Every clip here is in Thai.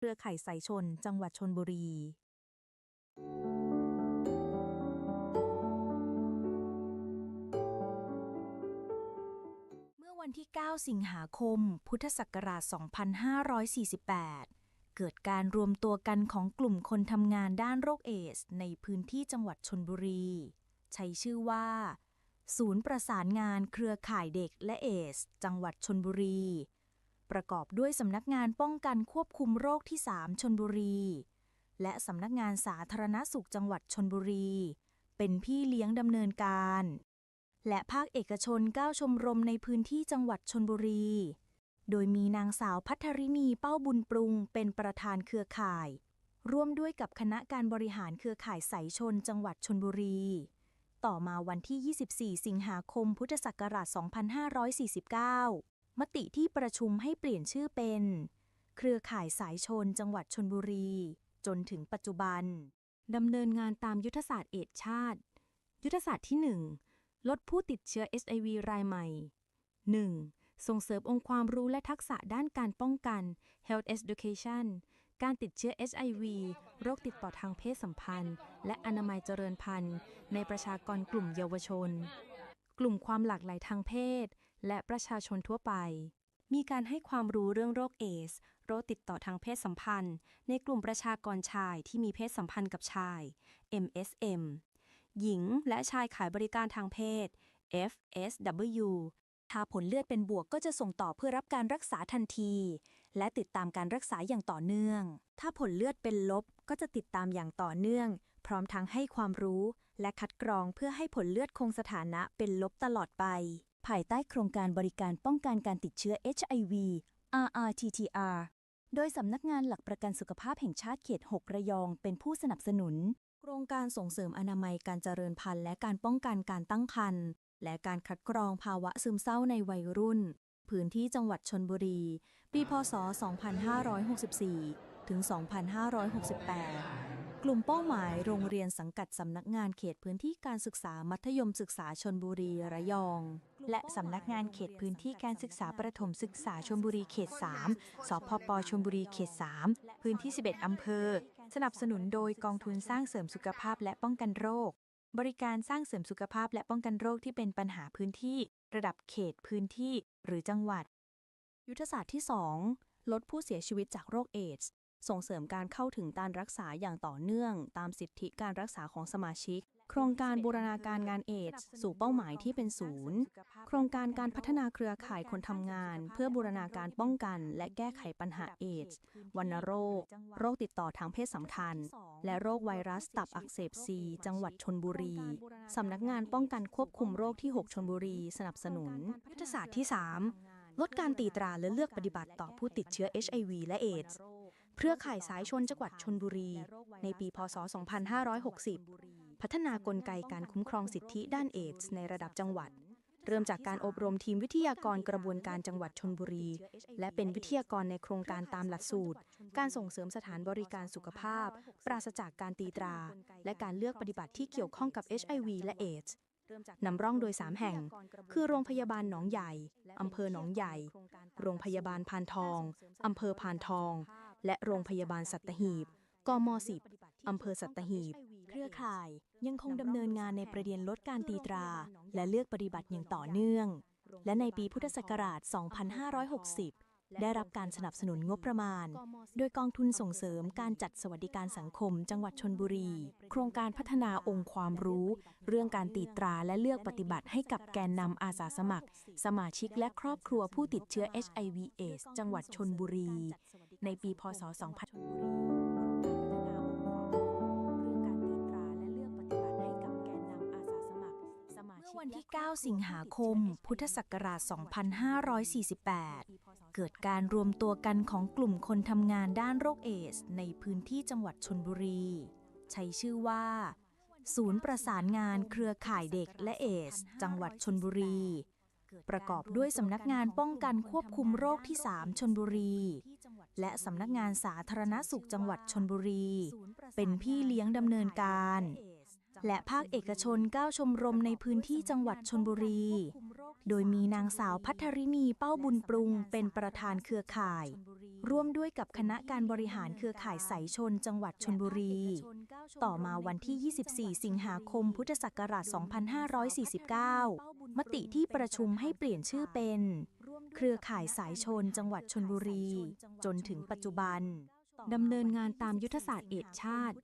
เครือข่ายสายชน จังหวัดชนบุรีเมื่อวันที่ 9 สิงหาคม พุทธศักราช 2548 เกิดการรวมตัวกันของกลุ่มคนทำงานด้านโรคเอส ในพื้นที่จังหวัดชนบุรี ใช้ชื่อว่า ศูนย์ประสานงานเครือข่ายเด็กและเอส จังหวัดชนบุรี ประกอบด้วยสำนักงานป้องกันควบคุมโรคที่ 3 ชนบุรี และสำนักงานสาธารณสุขจังหวัดชนบุรี เป็นพี่เลี้ยงดำเนินการ และภาคเอกชน 9 ชมรมในพื้นที่จังหวัดชนบุรี โดยมีนางสาวพัทรินีเป้าบุญปรุง เป็นประธานเครือข่าย ร่วมด้วยกับคณะการบริหารเครือข่ายสายชนจังหวัดชนบุรี ต่อมาวันที่ 24 สิงหาคม พุทธศักราช 2549 มติที่ประชุมให้เปลี่ยนชื่อเป็น เครือข่ายสายชนจังหวัดชนบุรี จนถึงปัจจุบันดำเนินงานตามยุทธศาสตร์เอดชาติ ยุทธศาสตร์ที่ 1 ลดผู้ติดเชื้อ HIV รายใหม่ 1. ส่งเสริมองค์ความรู้และทักษะด้านการป้องกัน Health Education การติดเชื้อ HIV โรคติดต่อทางเพศสัมพันธ์ และอนามัยเจริญพันธุ์ ในประชากรกลุ่มเยาวชน กลุ่มความหลากหลายทางเพศ และประชาชนทั่วไป มีการให้ความรู้เรื่องโรคเอส โรคติดต่อทางเพศสัมพันธ์ ในกลุ่มประชากรชายที่มีเพศสัมพันธ์กับชาย MSM หญิงและชายขายบริการทางเพศ FSW ถ้าผลเลือดเป็นบวกก็จะส่งต่อเพื่อรับการรักษาทันที และติดตามการรักษาอย่างต่อเนื่อง ถ้าผลเลือดเป็นลบก็จะติดตามอย่างต่อเนื่อง พร้อมทั้งให้ความรู้ และคัดกรองเพื่อให้ผลเลือดคงสถานะเป็นลบตลอดไป ภายใต้โครงการบริการป้องกันการติดเชื้อ HIV RRTTR โดยสำนักงานหลักประกันสุขภาพแห่งชาติเขต 6 ระยอง เป็นผู้สนับสนุน โครงการส่งเสริมอนามัยการเจริญพันธุ์และการป้องกันการตั้งครรภ์และการคัดกรองภาวะซึมเศร้าในวัยรุ่น พื้นที่จังหวัดชนบุรี ปีพศ 2564 ถึง 2568 กลุ่มเป้าหมายโรงเรียนสังกัดสำนักงานเขตพื้นที่การศึกษามัธยมศึกษาชนบุรีระยอง และสำนักงานเขตพื้นที่การศึกษาประถมศึกษาชนบุรีเขต 3 สพปชนบุรีเขต 3 พื้นที่ 11 อำเภอ สนับสนุนโดยกองทุนสร้างเสริมสุขภาพและป้องกันโรค บริการสร้างเสริมสุขภาพและป้องกันโรคที่เป็นปัญหาพื้นที่ ระดับเขตพื้นที่ หรือจังหวัด ยุทธศาสตร์ที่ 2 ลดผู้เสียชีวิตจากโรคเอดส์ส่งเสริมการเข้าถึงการรักษาอย่างต่อเนื่อง ตามสิทธิการรักษาของสมาชิก โครงการบูรณาการงานเอดสู่เป้าหมายที่เป็นศูนย์ โครงการการพัฒนาเครือข่ายคนทำงาน เพื่อบูรณาการป้องกันและแก้ไขปัญหาเอดส์วัณโรค โรคติดต่อทางเพศสัมพันธ์ และโรคไวรัสตับอักเสบซีจังหวัดชนบุรี สำนักงานป้องกันควบคุมโรคที่ 6 ชนบุรี สนับสนุนยุทธศาสตร์ที่ 3 ลดการตีตราและเลือกปฏิบัติต่อผู้ติดเชื้อ HIV และเอดส์เครือข่ายสายชนจังหวัดชนบุรี ในปี พศ 2560 พัฒนากลไกการคุ้มครองสิทธิด้านเอดส์ในระดับจังหวัด เริ่มจากการอบรมทีมวิทยากรกระบวนการจังหวัดชนบุรี และเป็นวิทยากรในโครงการตามหลักสูตร การส่งเสริมสถานบริการสุขภาพ ปราศจากการตีตรา และการเลือกปฏิบัติที่เกี่ยวข้องกับ HIV และเอดส์นำร่องโดย 3 แห่ง คือโรงพยาบาลหนองใหญ่ อำเภอหนองใหญ่ โรงพยาบาลพานทอง อำเภอพานทอง และโรงพยาบาลสัตหีบ กม10อำเภอสัตหีบ เครือข่าย ยังคงดำเนินงานในประเด็นลดการตีตรา และเลือกปฏิบัติอย่างต่อเนื่อง และในปีพุทธศักราช 2560 ได้รับการสนับสนุนงบประมาณ โดยกองทุนส่งเสริมการจัดสวัสดิการสังคม จังหวัดชนบุรี โครงการพัฒนาองค์ความรู้ เรื่องการตีตราและเลือกปฏิบัติให้กับแกนนำอาสาสมัคร สมาชิกและครอบครัวผู้ติดเชื้อ HIV AIDS จังหวัดชนบุรี ในปีพศ 2000 วันที่ 9 สิงหาคม พุทธศักราช 2548 เกิดการรวมตัวกันของกลุ่มคนทำงานด้านโรคเอส ในพื้นที่จังหวัดชนบุรี ใช้ชื่อว่า ศูนย์ประสานงานเครือข่ายเด็กและเอส จังหวัดชนบุรี ประกอบด้วยสำนักงานป้องกันควบคุมโรคที่ 3 ชนบุรี และสำนักงานสาธารณสุขจังหวัดชนบุรี เป็นพี่เลี้ยงดำเนินการ และภาคเอกชน 9 ชมรมในพื้นที่จังหวัดชนบุรี โดยมีนางสาวพัทรินีเป้าบุญปรุง เป็นประธานเครือข่าย ร่วมด้วยกับคณะการบริหารเครือข่ายสายชนจังหวัดชลบุรี ต่อมาวันที่ 24 สิงหาคม พุทธศักราช 2549 มติที่ประชุมให้เปลี่ยนชื่อเป็น เครือข่ายสายชนจังหวัดชลบุรี จนถึงปัจจุบันดำเนินงานตามยุทธศาสตร์เอดส์ชาติ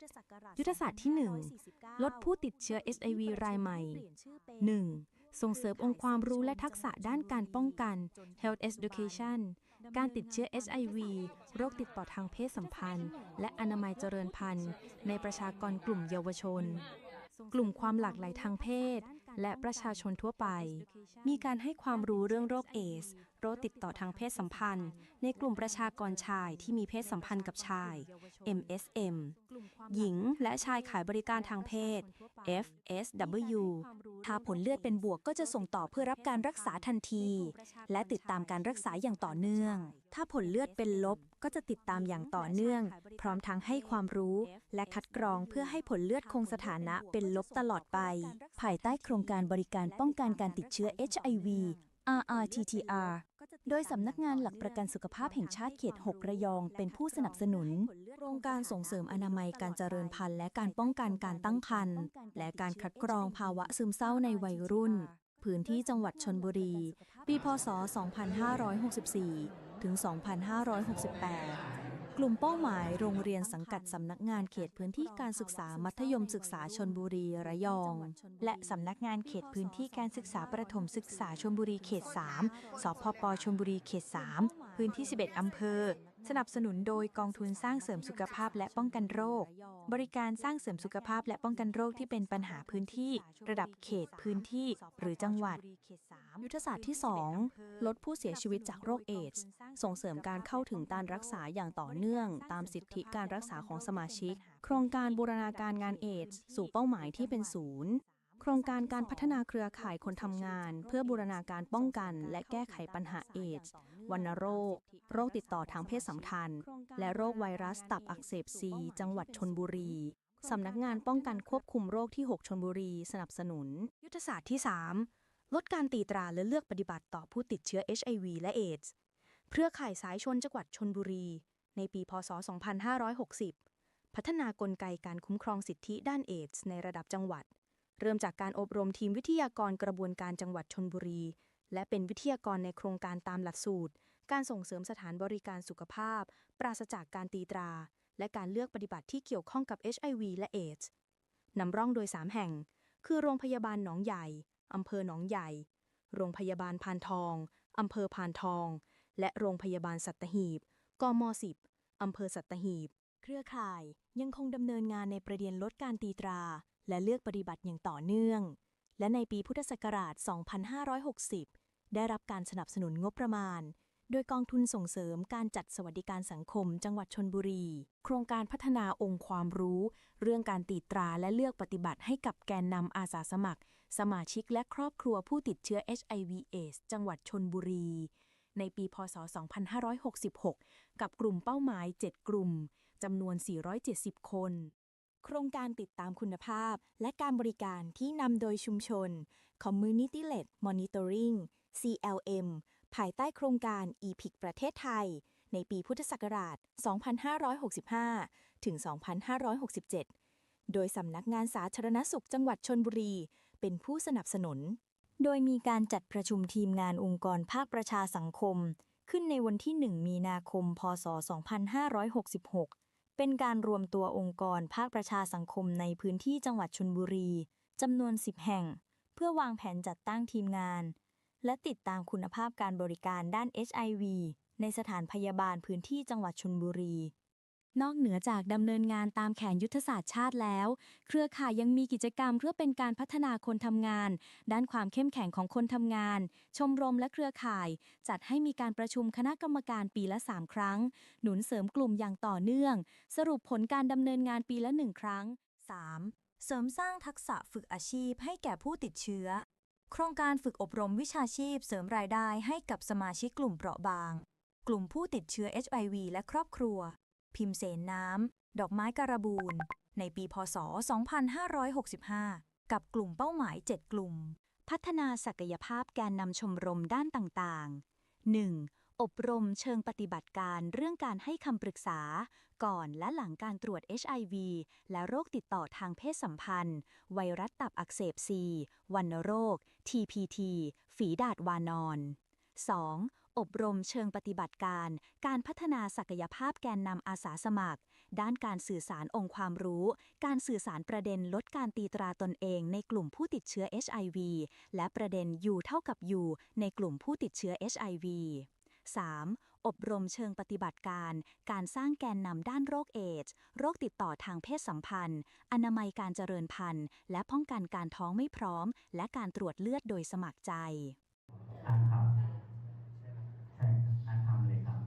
ยุทธศาสตร์ที่ 1 ลดผู้ติดเชื้อ HIV รายใหม่ 1. ส่งเสริมองค์ความรู้และทักษะด้านการป้องกัน Health Education การติดเชื้อ HIV โรคติดต่อทางเพศสัมพันธ์ และอนามัยเจริญพันธุ์ ในประชากรกลุ่มเยาวชน กลุ่มความหลากหลายทางเพศ และประชาชนทั่วไป มีการให้ความรู้เรื่องโรคเอส โรคติดต่อทางเพศสัมพันธ์ ในกลุ่มประชากรชายที่มีเพศสัมพันธ์กับชาย MSM หญิงและชายขายบริการทางเพศ FSW ถ้าผลเลือดเป็นบวกก็จะส่งต่อเพื่อรับการรักษาทันที และติดตามการรักษาอย่างต่อเนื่อง ถ้าผลเลือดเป็นลบก็จะติดตามอย่างต่อเนื่อง พร้อมทั้งให้ความรู้และคัดกรองเพื่อให้ผลเลือดคงสถานะเป็นลบตลอดไป ภายใต้โครงการบริการป้องกันการติดเชื้อ HIV RRTTR โดยสำนักงานหลักประกันสุขภาพแห่งชาติเขต 6 ระยอง เป็นผู้สนับสนุน โครงการส่งเสริมอนามัยการเจริญพันธุ์และการป้องกันการตั้งครรภ์และการคัดกรองภาวะซึมเศร้าในวัยรุ่น พื้นที่จังหวัดชนบุรี ปี พศ 2564 ถึง 2568 กลุ่มเป้าหมายโรงเรียนสังกัดสำนักงานเขตพื้นที่การศึกษามัธยมศึกษาชนบุรีระยอง และสำนักงานเขตพื้นที่การศึกษาประถมศึกษาชนบุรีเขต 3 สพปชนบุรีเขต 3 พื้นที่ 11 อำเภอ สนับสนุนโดยกองทุนสร้างเสริมสุขภาพและป้องกันโรค บริการสร้างเสริมสุขภาพและป้องกันโรคที่เป็นปัญหาพื้นที่ ระดับเขตพื้นที่ หรือจังหวัด ยุทธศาสตร์ที่ 2 ลดผู้เสียชีวิตจากโรคเอดส์ส่งเสริมการเข้าถึงการรักษาอย่างต่อเนื่อง ตามสิทธิการรักษาของสมาชิก โครงการบูรณาการงานเอดส์สู่เป้าหมายที่เป็นศูนย์โครงการการพัฒนาเครือข่ายคนทำงาน เพื่อบูรณาการป้องกัน และแก้ไขปัญหาเอดส์วัณโรค โรคติดต่อทางเพศสัมพันธ์ และโรคไวรัสตับอักเสบซีจังหวัดชนบุรี สำนักงานป้องกันควบคุมโรคที่ 6 ชนบุรี สนับสนุน ยุทธศาสตร์ที่ 3 ลดการตีตราและเลือกปฏิบัติต่อผู้ติดเชื้อ HIV และเอดส์เครือข่ายสายชนจังหวัดชนบุรี ในปี พศ 2560 พัฒนากลไกการคุ้มครองสิทธิด้านเอดส์ในระดับจังหวัด เริ่มจากการอบรมทีมวิทยากรกระบวนการจังหวัดชนบุรี และเป็นวิทยากรในโครงการตามหลักสูตร การส่งเสริมสถานบริการสุขภาพ ปราศจากการตีตรา และการเลือกปฏิบัติที่เกี่ยวข้องกับ HIV และเอดส์นำร่องโดย 3 แห่ง คือโรงพยาบาลหนองใหญ่ อำเภอหนองใหญ่ โรงพยาบาลพานทอง อำเภอพานทอง และโรงพยาบาลสัตหีบ กม 10 อำเภอสัตหีบ เครือข่ายยังคงดำเนินงานในประเด็นลดการตีตรา และเลือกปฏิบัติอย่างต่อเนื่อง และในปีพุทธศักราช 2560 ได้รับการสนับสนุนงบประมาณ โดยกองทุนส่งเสริมการจัดสวัสดิการสังคม จังหวัดชนบุรี โครงการพัฒนาองค์ความรู้ เรื่องการตีตราและเลือกปฏิบัติให้กับแกนนำอาสาสมัคร สมาชิกและครอบครัวผู้ติดเชื้อ HIV/AIDS จังหวัดชนบุรี ในปีพศ 2566 กับกลุ่มเป้าหมาย 7 กลุ่มจำนวน 470 คนโครงการติดตามคุณภาพ และการบริการที่นำโดยชุมชน Community Led Monitoring CLM ภายใต้โครงการ EPIC ประเทศไทย ในปีพุทธศักราช 2565 ถึง 2567 โดยสำนักงานสาธารณสุขจังหวัดชนบุรี เป็นผู้สนับสนุน โดยมีการจัดประชุมทีมงานองค์กรภาคประชาสังคม ขึ้นในวันที่ 1 มีนาคม พศ 2566 เป็นการรวมตัวองค์กรภาคประชาสังคมในพื้นที่จังหวัดชนบุรีจำนวน 10 แห่ง เพื่อวางแผนจัดตั้งทีมงาน และติดตามคุณภาพการบริการด้าน HIV ในสถานพยาบาลพื้นที่จังหวัดชนบุรี นอกเหนือจากดำเนินงานตามแผนยุทธศาสตร์ชาติแล้ว เครือข่ายยังมีกิจกรรมเพื่อเป็นการพัฒนาคนทำงาน ด้านความเข้มแข็งของคนทำงาน ชมรมและเครือข่าย จัดให้มีการประชุมคณะกรรมการปีละ 3 ครั้ง หนุนเสริมกลุ่มอย่างต่อเนื่อง สรุปผลการดำเนินงานปีละ 1 ครั้ง 3. เสริมสร้างทักษะฝึกอาชีพให้แก่ผู้ติดเชื้อ โครงการฝึกอบรมวิชาชีพเสริมรายได้ให้กับสมาชิกกลุ่มเปราะบาง กลุ่มผู้ติดเชื้อ HIV และครอบครัว พิมพ์เสนน้ำ ดอกไม้การบูนในปีพศ 2565 กับกลุ่มเป้าหมาย 7 กลุ่ม พัฒนาศักยภาพแกนนำชมรมด้านต่างๆ 1. อบรมเชิงปฏิบัติการเรื่องการให้คำปรึกษา ก่อนและหลังการตรวจ HIV และโรคติดต่อทางเพศสัมพันธ์ ไวรัสตับอักเสบซีวัณโรค TPT ฝีดาดวานอน 2. อบรมเชิงปฏิบัติการ การพัฒนาศักยภาพแกนนำอาสาสมัคร ด้านการสื่อสารองค์ความรู้ การสื่อสารประเด็นลดการตีตราตนเองในกลุ่มผู้ติดเชื้อ HIV และประเด็น U เท่ากับ U ในกลุ่มผู้ติดเชื้อ HIV 3. อบรมเชิงปฏิบัติการ การสร้างแกนนำด้านโรคเอดส์โรคติดต่อทางเพศสัมพันธ์ อนามัยการเจริญพันธุ์ และป้องกันการท้องไม่พร้อม และการตรวจเลือดโดยสมัครใจอ่านครับใช่ครับอ่านทำเลยครับ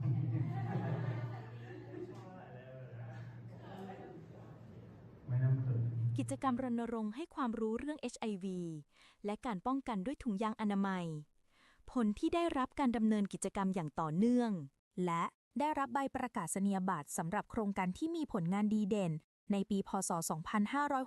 ไม่ต้องเขิน กิจกรรมรณรงค์ให้ความรู้เรื่อง HIV และการป้องกันด้วยถุงยางอนามัย ผลที่ได้รับการดำเนินกิจกรรมอย่างต่อเนื่อง และได้รับใบประกาศนียบัตรสำหรับโครงการที่มีผลงานดีเด่น ในปีพศ 2560